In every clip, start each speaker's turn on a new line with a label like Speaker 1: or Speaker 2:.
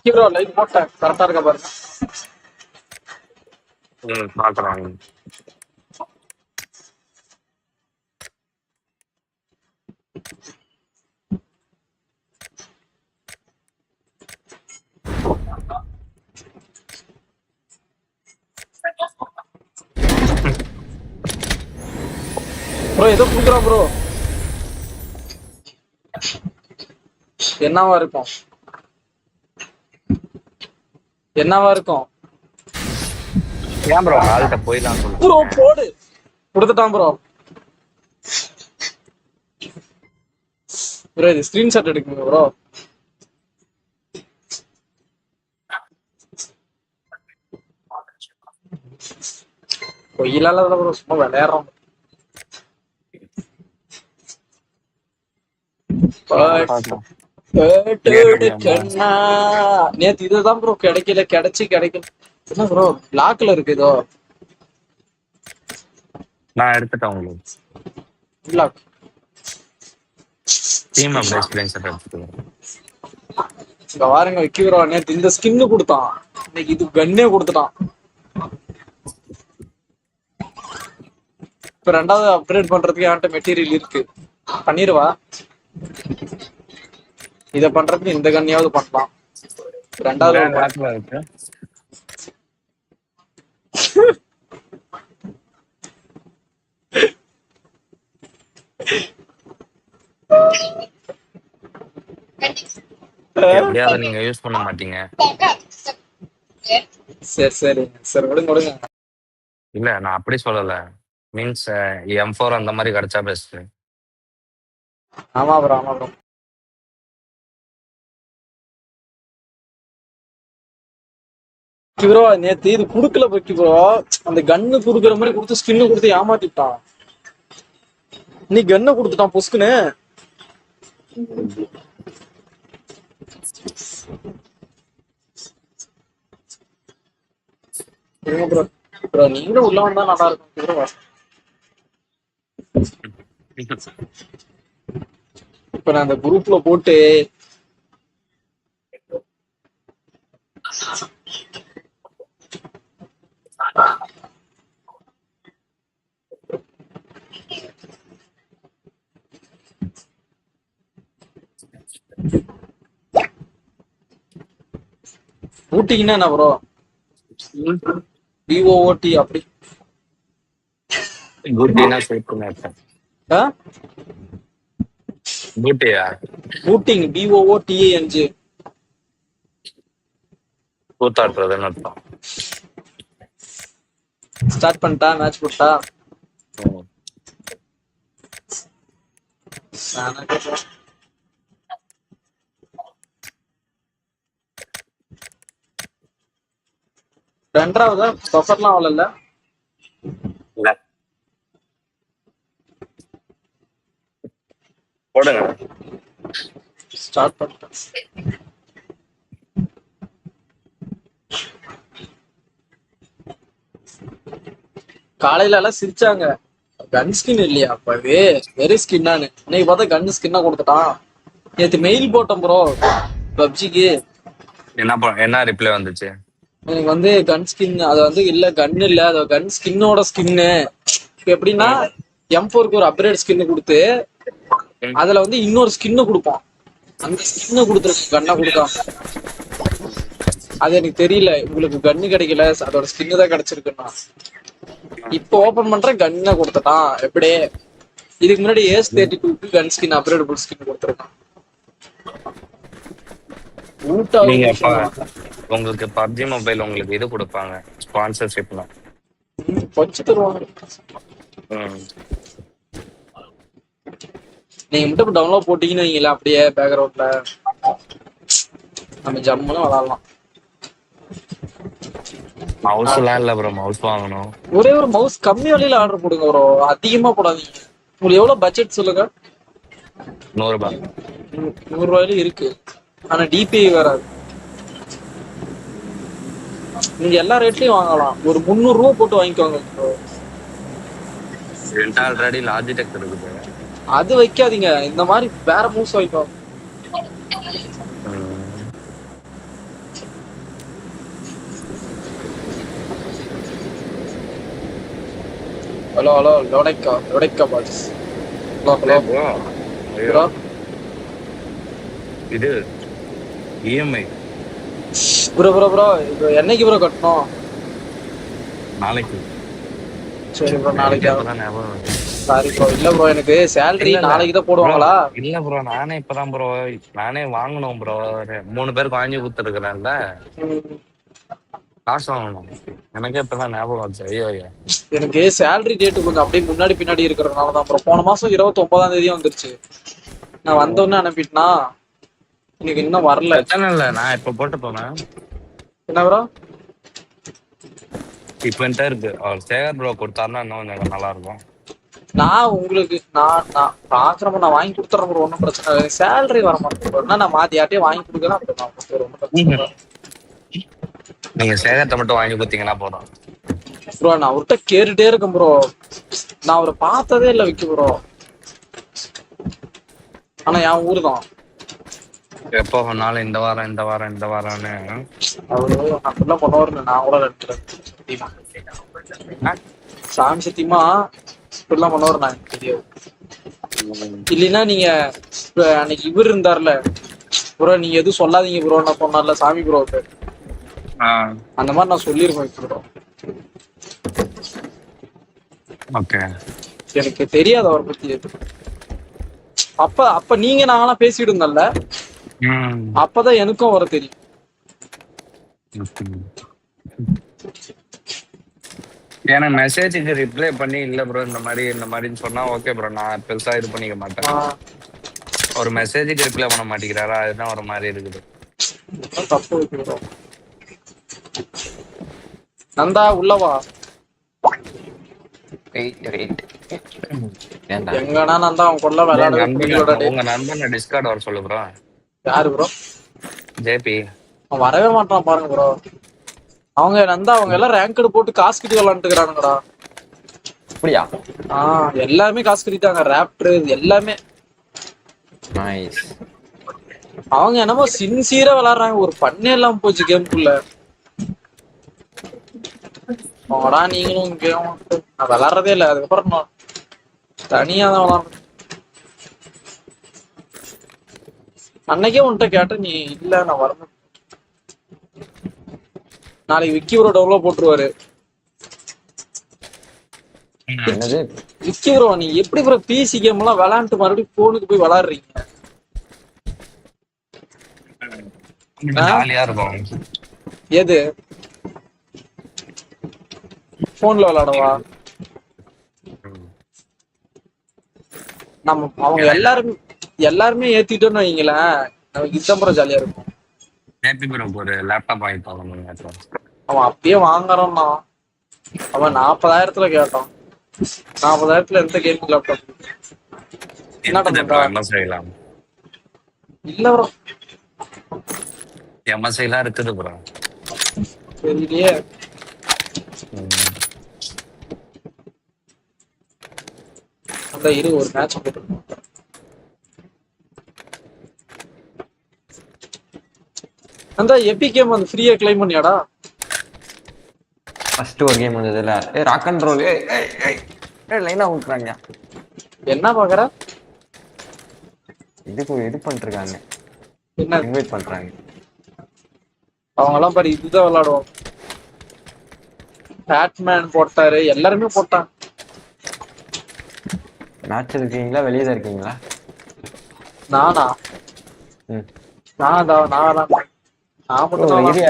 Speaker 1: Hero like போட்டேன் கரெக்டா இருக்க பாருங்க
Speaker 2: ம் பாக்குறேன்
Speaker 1: ப்ரோ ஏதோ குடுக்குறா ப்ரோ என்னவா இருக்கும்? என்னவா இருக்கும்?
Speaker 2: ஏன் ப்ரோ ஆள்கிட்ட போயிடலாம்
Speaker 1: ப்ரோ
Speaker 2: சொல்லுங்க
Speaker 1: போடு. கொடுத்துட்டான் ப்ரோ ப்ரோ இது ஸ்கிரீன்ஷாட் எடுக்குங்க ப்ரோ பொய்யலாம் இல்ல ப்ரோ சும்மா விளையாடுறோம். நேத்து இதுதான் ப்ரோ கிடைக்கல கிடைச்சு கிடைக்கல. என்ன ப்ரோ பிளாக்ல இருக்கு ஏதோ
Speaker 2: நான் எடுத்துட்டேன் உங்களுக்கு.
Speaker 1: பிளாக்
Speaker 2: டீம் ஸ்கிரீன்ஷாட் எடுத்துக்கிறேன்
Speaker 1: இங்க வாருங்க விக்கி ப்ரோ நேத்து இந்த ஸ்கின்னு கொடுத்தான். இன்னைக்கு இது கன்னே கொடுத்துட்டான். இப்ப ரெண்டாவது அப்கிரேட் பண்றதுக்கு என்கிட்ட மெட்டீரியல் இருக்கு. பண்ணிருவா. இத பண்றதுக்கு இந்த கன்னியாவது பண்ணலாம். ரெண்டாவது ஒரு
Speaker 2: பேக்ல இருக்கு. எப்படியாவது நீங்க யூஸ் பண்ண மாட்டீங்க.
Speaker 1: சரி சரி. சரி விடுங்க விடுங்க.
Speaker 2: இல்ல நான் அப்படி சொல்லல. மீன்ஸ் எம் ஃபோர் அந்த மாதிரி கிடைச்சா பெஸ்ட்
Speaker 1: ஆமா ப்ரோ ஆமா ப்ரோ ப்ரோ நேத்து இது குடுக்கல பக்கி ப்ரோ அந்த கன்னு குடுக்கற மாதிரி கொடுத்து ஸ்கின்னு கொடுத்து ஏமாத்திட்டான். நீ கன்ன கொடுத்துட்டான் பொஸ்குன்னு ப்ரோ ப்ரோ நீங்களும் உள்ள வந்தா நல்லா இருக்கும் ப்ரோ இப்ப நான் அந்த குரூப்ல போட்டு ஊட்டிங்கன்னா என்ன ப்ரோ பிஓஓடி அப்படி.
Speaker 2: சேர்த்து இருக்கேன்
Speaker 1: ஆ?
Speaker 2: பூட்டியா?
Speaker 1: பூட்டிங் பிஓஓடிஏஎன்ஜி
Speaker 2: கூத்தாடுறதுன்னு அர்த்தம்?
Speaker 1: ஸ்டார்ட் பண்ணிட்டா மேட்ச் போட்டா.
Speaker 2: ரெண்டாவதா பஃபர்லாம் அவ்வளோ இல்ல போடுங்க.
Speaker 1: ஸ்டார்ட் பண்ணிட்டேன். காலையில எல்லாம் சிரிச்சாங்க. கன் ஸ்கின் இல்லையா அப்பவே? வெரி ஸ்கின்னானு இன்னைக்கு பார்த்தா கன் ஸ்கின்னா கொடுத்துட்டான். நேத்து மெயில் போட்டோம் ப்ரோ பப்ஜிக்கு.
Speaker 2: என்ன என்ன ரிப்ளை வந்துச்சு?
Speaker 1: எனக்கு வந்து கன் ஸ்கின் அது வந்து இல்ல கன் இல்ல அது கன் ஸ்கின்னோட ஸ்கின்னு எப்படின்னா எம் ஃபோருக்கு ஒரு அப்கிரேட் ஸ்கின் கொடுத்து அதுல வந்து இன்னொரு ஸ்கின்னு கொடுப்பான். அந்த ஸ்கின்னை கொடுத்துருக்கு கண்ணை கொடுக்காம. அது எனக்கு தெரியல. உங்களுக்கு கன்னு கிடைக்கல. அதோட ஸ்கின்னு தான் கிடைச்சிருக்குன்னா. இப்போ ஓபன் பண்ற கன்னை கொடுத்துட்டான். எப்படியே? இதுக்கு முன்னாடி ஏஸ் தேர்ட்டி டூக்கு கன் ஸ்கின் அப்கிரேடபிள் ஸ்கின் கொடுத்துருக்கான்.
Speaker 2: உங்களுக்கு பப்ஜி மொபைல் உங்களுக்கு இது கொடுப்பாங்க. ஸ்பான்சர்ஷிப்ல
Speaker 1: வச்சு தருவாங்க. நீங்க மட்டும் டவுன்லோட் போட்டீங்கன்னு வைங்களேன் அப்படியே பேக்ரவுண்ட்ல நம்ம ஜம்முன்னு விளாடலாம்.
Speaker 2: மவுஸ்லாம் இல்ல ப்ரோ மவுஸ் வாங்கணும்.
Speaker 1: ஒரே ஒரு மவுஸ் கம்மி விலையில ஆர்டர் போடுங்க ப்ரோ அதிகமா போடாதீங்க. உங்களுக்கு எவ்வளவு பட்ஜெட் சொல்லுங்க?
Speaker 2: நூறு ரூபாய்
Speaker 1: நூறு ரூபாயில இருக்கு. ஆனா டிபிஐ வராது. நீங்க எல்லா ரேட்லயும் வாங்கலாம். ஒரு முந்நூறு ரூபா போட்டு வாங்கிக்கோங்க.
Speaker 2: என்கிட்ட ஆல்ரெடி லாஜிடெக் இருக்குது
Speaker 1: அது வைக்காதீங்க. இந்த மாதிரி வேற மூவ்ஸ் வைக்கும். ஹலோ ஹலோ லோடைக்கா லோடைக்கா பாட்ஸ் ஹலோ. ப்ரோ
Speaker 2: இது இஎம்ஐ
Speaker 1: ப்ரோ ப்ரோ ப்ரோ இப்போ என்னைக்கு ப்ரோ கட்டணும்?
Speaker 2: நாளைக்கு.
Speaker 1: சரி ப்ரோ நாளைக்கு.
Speaker 2: ஞாபகம்.
Speaker 1: சாரி ப்ரோ இல்ல ப்ரோ எனக்கு சேலரி. நாளைக்கு தான் போடுவாங்களா?
Speaker 2: இல்ல ப்ரோ நானே இப்பதான் ப்ரோ நானே வாங்கணும் ப்ரோ மூணு பேருக்கு வாங்கி கொடுத்துருக்கிறேன்ல. காசு வாங்கணும். எனக்கே இப்பதான் ஞாபகம் வந்துச்சு. ஐயோ ஐயோ.
Speaker 1: எனக்கு சேலரி டேட் கொஞ்சம் அப்படியே முன்னாடி பின்னாடி இருக்கிறதுனால தான் ப்ரோ போன மாசம் இருபத்தி ஒன்பதாம் தேதி வந்துருச்சு. நான் வந்தோடனே அனுப்பிட்டேனா? எனக்கு இன்னும் வரல.
Speaker 2: பிரச்சனை இல்ல. நான் இப்ப போட்டு போனேன்
Speaker 1: என்ன ப்ரோ
Speaker 2: இப்ப இருக்கு. அவர் சேகர் ப்ரோ கொடுத்தாருன்னா இன்னும் கொஞ்சம் நல்லா இருக்கும்.
Speaker 1: நான் உங்களுக்கு நான் நான் பாக்குறப்ப நான் வாங்கி கொடுத்துறேன் ப்ரோ ஒன்றும் பிரச்சனை இல்லை. சேலரி வர மாட்டேன் நான் மாத்தி யார்ட்டையும் வாங்கி கொடுக்கலாம் அப்படி நான் ஒன்றும் பிரச்சனை
Speaker 2: நீங்க சேகர்ட்ட மட்டும் வாங்கி கொடுத்தீங்கன்னா போதும்.
Speaker 1: ப்ரோ நான் அவர்கிட்ட கேட்டுட்டே இருக்கேன் ப்ரோ நான் அவரை பார்த்ததே இல்லை விக்கி ப்ரோ ஆனா என் ஊர் தான்.
Speaker 2: எப்போ வேணாலும் இந்த வாரம் இந்த வாரம் இந்த வாரம்னு.
Speaker 1: அவரு நான் பண்ணுவாரு நான் கூட சாமி சத்தியமா. இப்படிலாம் நான் எனக்கு தெரியாது இல்லைன்னா நீங்க இப்ப அன்னைக்கு இவர் இருந்தார்ல ப்ரோ நீங்க எதுவும் சொல்லாதீங்க ப்ரோ நான் சொன்னார்ல சாமி ப்ரோ அந்த மாதிரி நான் சொல்லியிருப்பேன் ப்ரோ
Speaker 2: ஓகே.
Speaker 1: எனக்கு தெரியாது அவரை பத்தி. அப்ப அப்ப நீங்க நாங்களாம் பேசிட்டு இருந்தோம்ல அப்பதான் எனக்கும் வர தெரியும்.
Speaker 2: ஏன்னா மெசேஜுக்கு ரிப்ளை பண்ணி இல்ல ப்ரோ இந்த மாதிரி இந்த மாதிரின்னு சொன்னா ஓகே ப்ரோ நான் பெருசா இது பண்ணிக்க மாட்டேன். ஒரு மெசேஜுக்கு ரிப்ளை பண்ண மாட்டேங்கிறாரா? அதுதான் ஒரு மாதிரி இருக்குது.
Speaker 1: நந்தா உள்ளவா எங்கனா நந்தா அவன் கொள்ள டேய்.
Speaker 2: உங்க நண்பனை டிஸ்கார்ட் வர சொல்லு ப்ரோ
Speaker 1: யாரு ப்ரோ
Speaker 2: ஜேபி
Speaker 1: அவன் வரவே மாட்டான் பாருங்க ப்ரோ அவங்க நந்தா அவங்க எல்லாம் ரேங்கடு போட்டு காசு கட்டி விளாண்டுக்கிறானுங்கடா
Speaker 3: அப்படியா?
Speaker 1: ஆஹ் எல்லாமே காசு கட்டிட்டாங்க. ரேப்டர் எல்லாமே.
Speaker 3: நைஸ்
Speaker 1: அவங்க என்னமோ சின்சியரா விளையாடுறாங்க. ஒரு பண்ணே இல்லாம போச்சு கேம்குள்ள அவடா நீங்களும் கேம் நான் விளாடுறதே இல்லை. அதுக்கப்புறம் நான் தனியா தான் விளாடுறேன் அன்னைக்கே உன்கிட்ட கேட்டேன். நீ இல்ல நான் வரணும். நாளைக்கு விக்கி ப்ரோ டவுன்லோட் போட்டுருவாரு.
Speaker 3: என்னது?
Speaker 1: விக்கி ப்ரோ நீ எப்படி ப்ரோ பிசி கேம் எல்லாம் விளையாண்டு மறுபடியும் போனுக்கு போய் விளையாடுறீங்க? ஆ?
Speaker 2: ஜாலியா இருக்கும்
Speaker 1: எது? போன்ல விளையாடவா? நம்ம அவங்க எல்லாரும் எல்லாருமே ஏத்திட்டோம்னு வைங்களேன். நமக்கு இதுதான் ப்ரோ ஜாலியா இருக்கும்.
Speaker 2: ப்ரோ ஒரு லேப்டாப் வாங்கி தரணும்
Speaker 1: அவன் அப்பயே வாங்குறான்னா அவன் நாற்பதாயிரத்துல கேட்டான். நாற்பதாயிரத்துல எந்த கேமிங் லேப்டாப்?
Speaker 2: எம்எஸ் செய்யலாம்
Speaker 1: இல்ல ப்ரோ
Speaker 2: எம்எஸ் எல்லாம் இருக்குது ப்ரோ
Speaker 1: தெரியலையே. அந்த இரு ஒரு மேட்ச் போட்டு அந்த எபி கேம் அந்த ஃப்ரீயா கிளைம் பண்ணியாடா?
Speaker 3: ஃபர்ஸ்ட் ஒரு கேம் வந்ததுல ஏ ராக் அண்ட் ரோல் ஏய் ஏய் ஏய். ஏய் லைனா விட்டுறாங்க
Speaker 1: என்ன பாக்குற?
Speaker 3: இதுக்கு இது பண்ணிருக்காங்க
Speaker 1: என்ன?
Speaker 3: இன்வைட் பண்றாங்க.
Speaker 1: அவங்க எல்லாம் பாரு இதுதான் விளையாடுவோம் பேட்மேன் போட்டாரு எல்லாருமே போட்டாங்க.
Speaker 3: மேட்ச் இருக்கீங்களா வெளியே தான் இருக்கீங்களா?
Speaker 1: நானா? நான் தான் நான் தான்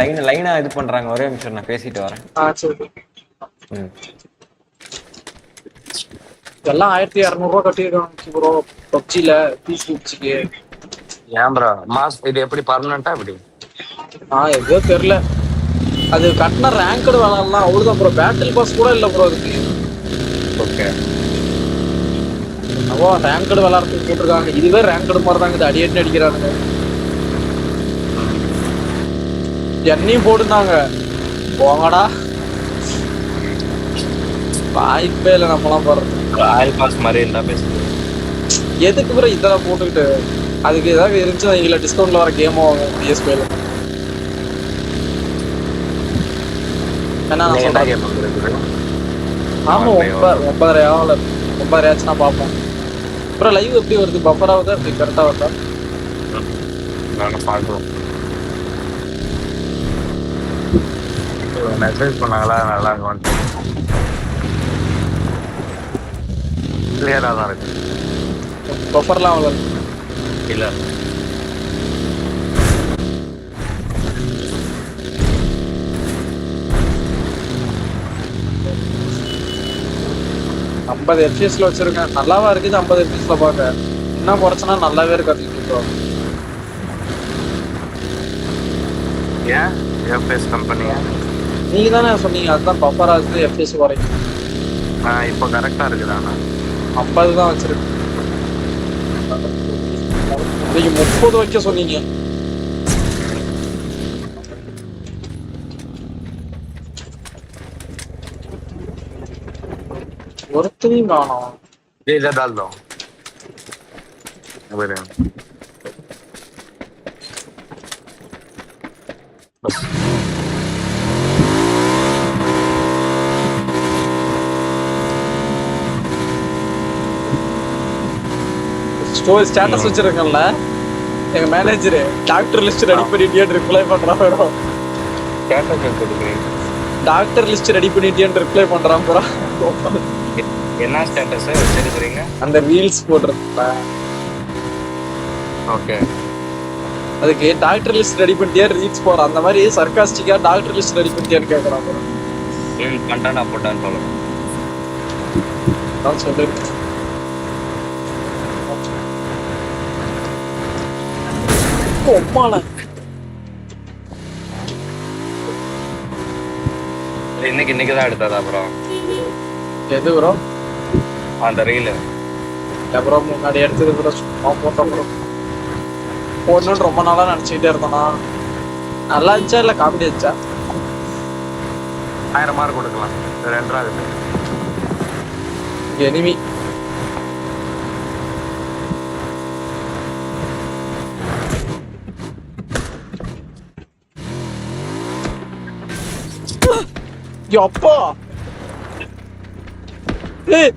Speaker 3: லைன் லைனா இது பண்றாங்க. ஒரே நிமிஷம் நான் பேசிட்டு வரேன்.
Speaker 1: எல்லாம் ஆயிரத்தி இரநூறுவா கட்டியிருக்காங்க ப்ரோ பப்ஜில பீஸ் பப்ஜிக்கு
Speaker 2: ஏன் ப்ரோ மாஸ் இது எப்படி பர்மனண்டா எப்படி?
Speaker 1: ஆ எதுவும் தெரியல. அது கட்டின ரேங்கடு விளாடலாம் அவ்வளவுதான் ப்ரோ பேட்டில் பாஸ் கூட இல்ல ப்ரோ அதுக்கு.
Speaker 2: ஓகே
Speaker 1: அவோ ரேங்கடு விளாட்றதுக்கு போட்டிருக்காங்க இதுவே ரேங்கடு மாதிரி தாங்க இது. அடி அடி அடிக்கிறானுங்க. என்னையும் போட்டுனாங்க போங்கடா. வாய்ப்பே இல்லை நம்மலாம் போறது.
Speaker 2: ராயல் பாஸ் மாதிரி இருந்தா பேசுது
Speaker 1: எதுக்கு பிறகு இதெல்லாம் போட்டுக்கிட்டு? அதுக்கு ஏதாவது இருந்துச்சு எங்களை டிஸ்கவுண்ட்ல வர கேமோ பிஎஸ்பியில் என்ன
Speaker 2: கேம் வந்துருக்குது
Speaker 1: ஆமா ஒன்பது ஒன்பதரை ஆகல ஒன்பதரை ஆச்சுன்னா பார்ப்போம். அப்புறம் லைவ் எப்படி வருது? பஃபர் ஆகுதா? அப்படி கரெக்டா வருதா?
Speaker 2: நானும் பார்க்குறோம் மெசேஜ் பண்ணாங்களா? நல்லா இருக்கும் கிளியரா தான் இருக்கு.
Speaker 1: பஃபர்லாம் அவ்வளோ
Speaker 2: இல்ல.
Speaker 1: ஐம்பது எஃபிஎஸ்ல வச்சிருக்கேன். நல்லாவா இருக்குது ஐம்பது எஃபிஎஸ்ல பார்க்க. என்ன குறைச்சனா நல்லாவே இருக்கு
Speaker 2: ஏன்? எஃப்எஸ் கம்பெனியா
Speaker 1: நீங்க தானே சொன்னீங்க அதுதான் பஃபராஜ் எஃப்எஸ் வரைக்கும் ஆ
Speaker 2: இப்போ கரெக்டா இருக்குது ஆனால்
Speaker 1: ஐம்பது தான் வச்சிருக்கு. நீங்கள் முப்பது வைக்க சொன்னீங்க. ஒருத்தனையும் காணும்.
Speaker 2: இதே தான் தான்
Speaker 1: ஸ்டோரி ஸ்டேட்டஸ் வச்சிருக்கேன்ல. எங்க மேனேஜர் டாக்டர் லிஸ்ட் ரெடி பண்ணிட்டியான்னு ரிப்ளை பண்றான்
Speaker 2: வரும்
Speaker 1: டாக்டர் லிஸ்ட் ரெடி பண்ணிட்டியான்னு ரிப்ளை பண்றான் புறா
Speaker 2: என்ன ஸ்டேட்டஸ் வச்சிருக்கீங்க
Speaker 1: அந்த ரீல்ஸ் போடுறேன்
Speaker 2: ஓகே.
Speaker 1: அதுக்கு டாக்டர் லிஸ்ட் ரெடி பண்ணிட்டியா ரீல்ஸ் போறான். அந்த மாதிரி சர்க்காஸ்டிக்கா டாக்டர் லிஸ்ட் ரெடி பண்ணிட்டியான்னு கேட்கறான்
Speaker 2: புறா கண்டாண்டா போட்டான்னு சொல்லணும்
Speaker 1: நான் சொல்லிருக்கேன் ஒம்மால
Speaker 2: இன்னைக்கு இன்னைக்கு தான் எடுத்ததா அப்புறம்
Speaker 1: எது ப்ரோ
Speaker 2: அந்த ரீல்.
Speaker 1: அப்புறம் முன்னாடி எடுத்தது ப்ரோ சும்மா போட்டோம் ப்ரோ போடணும்னு ரொம்ப நாளா நினைச்சுக்கிட்டே இருந்தேனா. நல்லா இருந்துச்சா இல்ல காமெடி இருந்துச்சா?
Speaker 2: ஆயிரம் மார்க் கொடுக்கலாம். இது ரெண்டாவது
Speaker 1: எனிமி ஏய்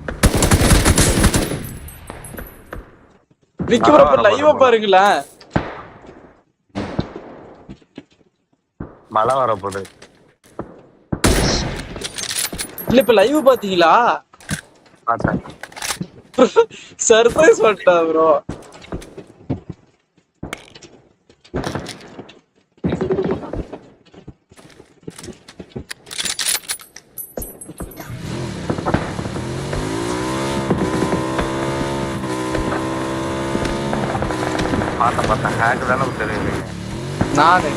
Speaker 1: விக்கிறப்ப லைவ் பாருங்களேன்
Speaker 2: மழை வரப்போகுது
Speaker 1: இல்ல இப்ப லைவ் பாத்தீங்களா சர்ப்ரைஸ் பண்ணிட்டா ப்ரோ
Speaker 2: பார்த்தேன் பார்த்தேன் ஹேக் தானே தெரியுது.
Speaker 1: நானு.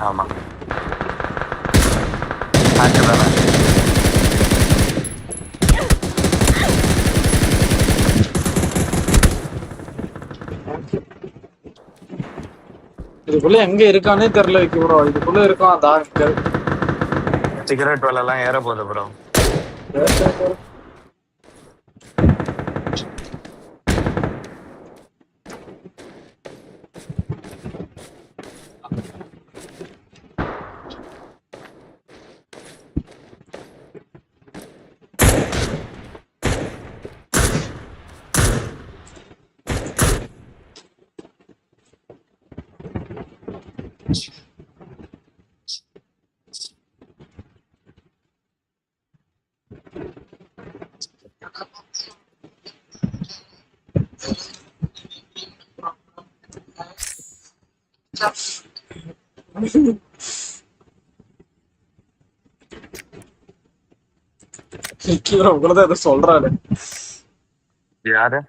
Speaker 2: ஆமா. ஹேக் தானே
Speaker 1: இதுக்குள்ள எங்க இருக்கானே தெரியல வைக்க ப்ரோ இதுக்குள்ள இருக்கான் அதான்
Speaker 2: சிகரெட் விலை எல்லாம் ஏற போகுது ப்ரோ
Speaker 1: விக்கி ப்ரோ உங்களதான் எதை சொல்றாரு
Speaker 2: யாரு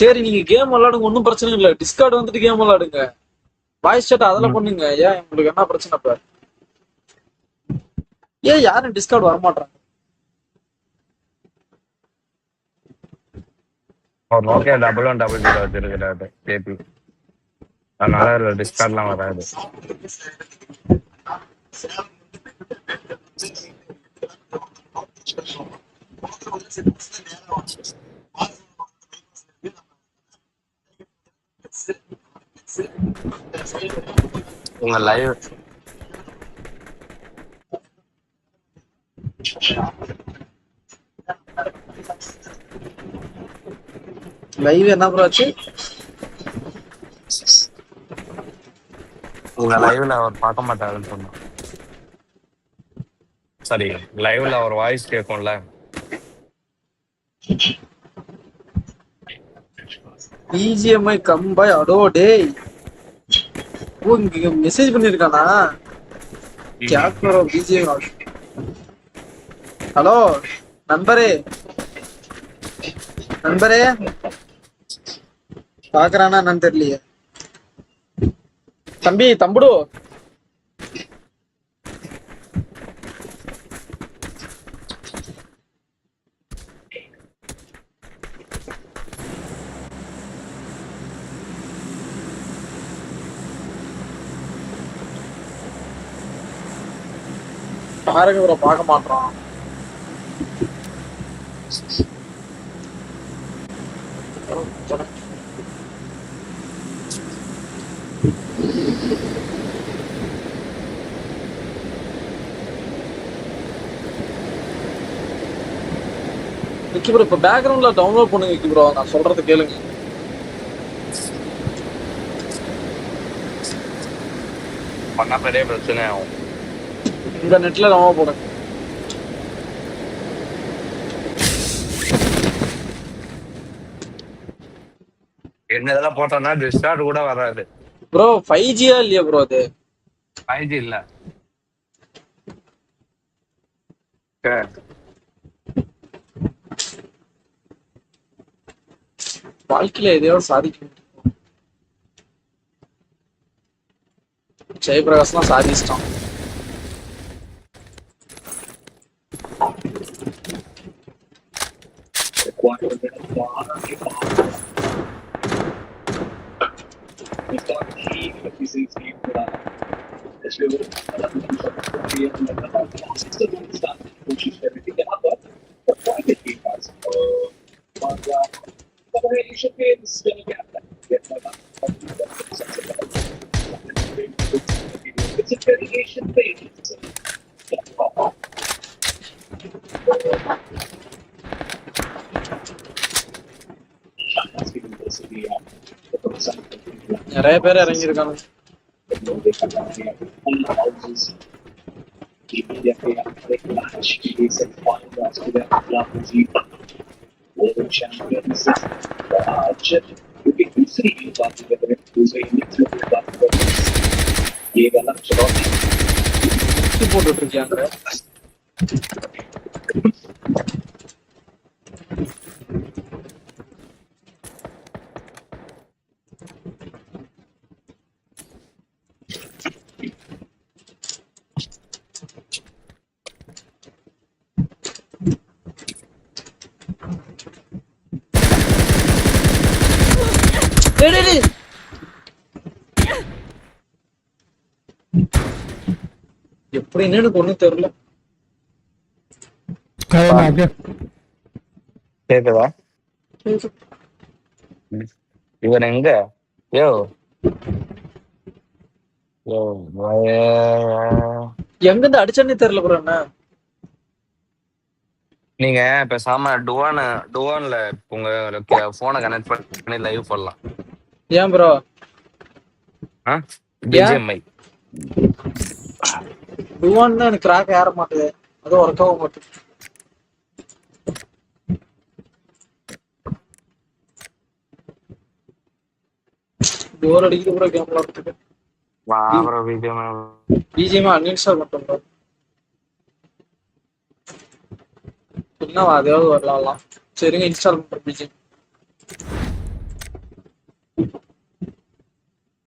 Speaker 1: சரி நீங்க கேம் விளையாடுங்க ஒன்றும் பிரச்சனை இல்லை. டிஸ்கார்ட் வந்துட்டு கேம் விளையாடுங்க. வாய்ஸ் chat அதெல்லாம் பண்ணுங்க. ஏன் உங்களுக்கு என்ன பிரச்சனை இப்ப? ஏன் யாரும் டிஸ்கார்ட் வர மாட்டாங்க
Speaker 2: அவர் Nokia double one double zero வச்சிருக்கிறாரு கேபி அதனால டிஸ்கார்ட்லாம் வராது. உங்க லைவ்
Speaker 1: லைவ் என்ன ப்ரோ ஆச்சு?
Speaker 2: உங்க லைவ்ல அவர் பார்க்க மாட்டாருன்னு சொன்னான். சரி லைவ்ல அவர் வாய்ஸ் கேட்கும்ல.
Speaker 1: பிஜிஎம்ஐ கம்பாய் அடோ டேய் ஓ இங்க மெசேஜ் பண்ணிருக்கானா? கேப்டரோ பிஜிஎம் ஹலோ நண்பரே. நண்பரே. பாக்குறானா என்னன்னு தெரியலையே. தம்பி தம்புடு. பாருங்க ப்ரோ பார்க்க மாட்டோம். விக்கி ப்ரோ இப்போ பேக்ரவுண்ட்ல டவுன்லோட் பண்ணுங்க விக்கி ப்ரோ நான் சொல்றது கேளுங்க.
Speaker 2: பண்ணா பெரிய பிரச்சனை ஆகும்.
Speaker 1: இந்த நெட்ல டவுன்லோட் போடுங்க
Speaker 2: என்ன இதெல்லாம் போட்டோம்னா டிஸ்டார்ட் கூட வராது.
Speaker 1: ப்ரோ ஃபைவ் ஜியா இல்லையா ப்ரோ அது?
Speaker 2: ஃபைவ் ஜி இல்ல.
Speaker 1: வாழ்க்கையில எதையோ சாதிக்கணும். ஜெயபிரகாஷ்லாம் சாதிச்சிட்டான். நிறைய பேர் இறங்கியிருக்காங்க சுத்தி போட்டுட்டு இருக்காங்க டேய். எப்படின்னு எனக்கு ஒண்ணும் தெரியல.
Speaker 2: கேக்குதா? இவன் எங்க? யோ. யோ
Speaker 1: எங்க இருந்து அடிச்சேன்னே தெரியல ப்ரோ என்ன?
Speaker 2: நீங்க பேசாம டுவான டுவான்ல உங்க போனை கனெக்ட் பண்ணி லைவ் பண்ணலாம்.
Speaker 1: ஏன் ப்ரோ
Speaker 2: பிஜிஎம்ஐ
Speaker 1: டுவான் எனக்கு கிராக் ஏற மாட்டுது. அது ஒர்க் ஆக மாட்டுது. போர் அடிக்குது ப்ரோ கேம் விளாடுறதுக்கு
Speaker 2: அப்புறம் பிஜிஎம்ஐ
Speaker 1: பிஜிஎம் அன்இன்ஸ்டால் மட்டும் ப்ரோ என்ன அதையாவது வரலாம் சரிங்க இன்ஸ்டால் பிஜிஎம் Thank you.